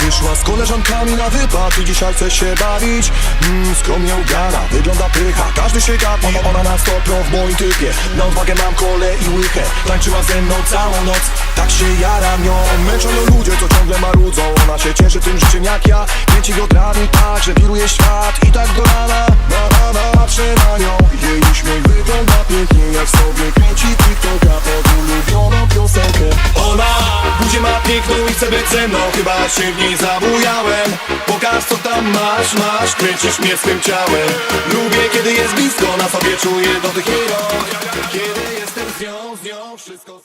Wyszła z koleżankami na wypad i dzisiaj chce się bawić. Mm, Skromnie ugana, wygląda pycha. Każdy się gapi, ona na stopią w moim typie. Na odwagę mam kole i łychę Tańczyła ze mną całą noc. Tak się jaram nią Męczą ją ludzie, co ciągle marudzą. Ona się cieszy tym życiem jak ja. Kręci go tak, że wiruje świat I tak do rana, na rana Patrzę na nią, jej uśmiech wygląda pięknie Jak sobie kręci TikToka. Pod ulubioną piosenkę. Ona buzię ma piękną i chce być ze mną. Chyba się w niej zabujałem. Pokaż co tam masz, masz. Kręcisz mnie swym ciałem. Lubię kiedy jest blisko. Na sobie czuję dotyk jej rąk wszystko